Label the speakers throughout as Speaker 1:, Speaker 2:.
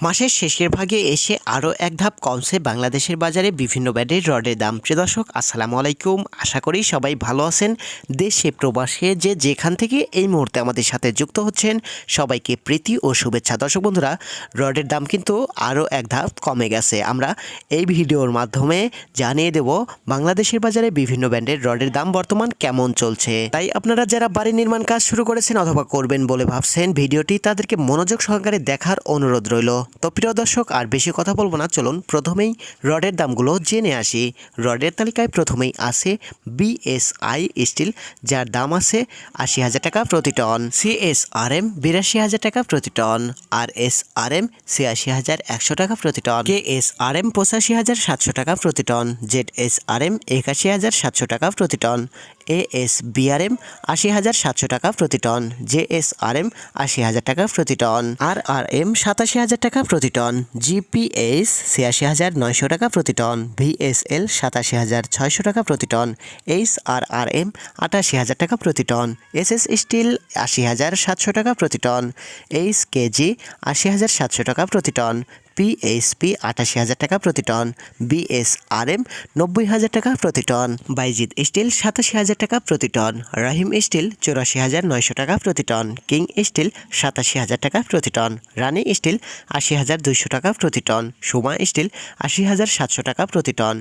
Speaker 1: মাসের শেষের ভাগে এসে আরও এক ধাপ কমছে বাংলাদেশের বাজারে বিভিন্ন ব্যাডের রডের দাম। দর্শক, আসসালামু আলাইকুম। আশা করি সবাই ভালো আছেন। দেশে, প্রবাসে যে যেখান থেকে এই মুহূর্তে আমাদের সাথে যুক্ত হচ্ছেন, সবাইকে প্রীতি ও শুভেচ্ছা। দর্শক বন্ধুরা, রডের দাম কিন্তু আরও এক ধাপ কমে গেছে। আমরা এই ভিডিওর মাধ্যমে জানিয়ে দেব বাংলাদেশের বাজারে বিভিন্ন ব্যান্ডের রডের দাম বর্তমান কেমন চলছে। তাই আপনারা যারা বাড়ি নির্মাণ কাজ শুরু করেছেন অথবা করবেন বলে ভাবছেন, ভিডিওটি তাদেরকে মনোযোগ সহকারে দেখার অনুরোধ রইল। তো প্রিয় দর্শক, আর বেশি কথা বলব না, চলুন প্রথমেই রডের দামগুলো জেনে আসি। রডের তালিকায় প্রথমেই আছে বিএসআই স্টিল যার দাম আছে আশি হাজার টাকা প্রতি টন। সিএসআরএম বিরাশি হাজার টাকা প্রতি ton. R S R M ছিয়াশি হাজার একশো টাকা প্রতি ton. K S R M পঁচাশি হাজার সাতশো টাকা প্রতি ton. Z S R M একাশি হাজার সাতশো টাকা প্রতি টন। এ এস বিআরএম আশি হাজার সাতশো টাকা প্রতি ton J S R M আশি হাজার টাকা প্রতি টন আর আর এম সাতাশি হাজার টাকা প্রতি টন, জিপিএস ছিয়াশি হাজার নয়শো টাকা প্রতি টন, ভিএসএল সাতাশি হাজার ছয়শো টাকা প্রতি ton H R R M আটাশি হাজার টাকা প্রতি টন এস এস স্টিল আশি হাজার সাতশো টাকা প্রতি টন এইচ কেজি আশি হাজার সাতশো টাকা প্রতি টন পিএসপি আটাশি হাজার টাকা প্রতি টন বিএসআরএম নব্বই হাজার টাকা প্রতি টন বাইজিৎ স্টিল সাতাশি হাজার টাকা প্রতি টন রাহিম স্টিল চৌরাশি হাজার নয়শো টাকা প্রতি টন কিং স্টিল সাতাশি হাজার টাকা প্রতি টন রানি স্টিল আশি হাজার দুইশো টাকা প্রতি টন সুমা স্টিল আশি হাজার সাতশো টাকা প্রতি টন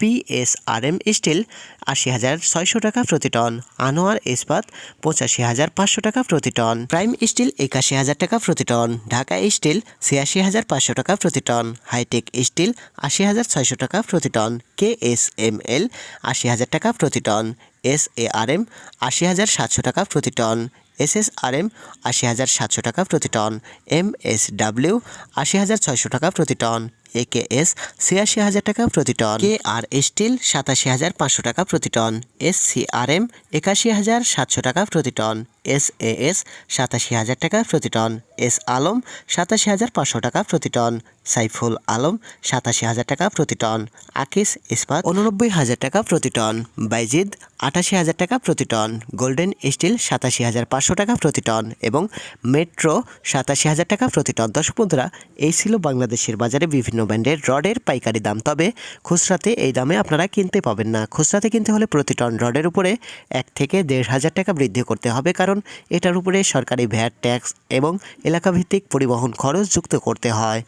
Speaker 1: পিএসআরএম স্টিল আশি হাজার ছয়শো টাকা প্রতি টন, আনোয়ার ইস্পাত পঁচাশি হাজার পাঁচশো টাকা প্রতি টন, প্রাইম স্টিল একাশি হাজার টাকা প্রতি টন, ঢাকা স্টিল ছিয়াশি হাজার পাঁচশো টাকা প্রতি টন, হাইটেক স্টিল আশি হাজার ছয়শো টাকা প্রতি ton K S M L আশি হাজার টাকা প্রতি ton S A R M আশি হাজার সাতশো টাকা প্রতি ton S S R M আশি হাজার সাতশো টাকা প্রতি টন এম এস ডাব্লিউ আশি হাজার ছয়শো টাকা প্রতি টন একে এস ছিয়াশি হাজার টাকা প্রতি টন। কে আর স্টিল সাতাশি হাজার পাঁচশো টাকা প্রতি ton. S C R M একাশি হাজার সাতশো টাকা প্রতি টন। এস এ এস, সাতাশি হাজার টাকা প্রতি টন। এস আলম, সাতাশি হাজার পাঁচশো টাকা প্রতি টন। সাইফুল আলম, সাতাশি হাজার টাকা প্রতি টন। আকিস ইস্পাত উননব্বই হাজার টাকা প্রতি টন। বাইজিদ, আটাশি হাজার টাকা প্রতি টন। গোল্ডেন স্টিল, সাতাশি হাজার পাঁচশো টাকা প্রতি টন। এবং মেট্রো, সাতাশি হাজার টাকা প্রতি টন। দর্শক বন্ধুরা, এই ছিল বাংলাদেশের বাজারে বিভিন্ন ব্র্যান্ডের রডের পাইকারি দাম। তবে খুচরাতে এই দামে আপনারা কিনতে পাবেন না। খুচরাতে কিনতে হলে প্রতি টন রডের উপরে এক থেকে দেড় হাজার টাকা বৃদ্ধি করতে হবে। কারণ এটার উপরে সরকারি ভ্যাট ট্যাক্স এবং এলাকাভিত্তিক পরিবহন খরচ যুক্ত করতে হয়।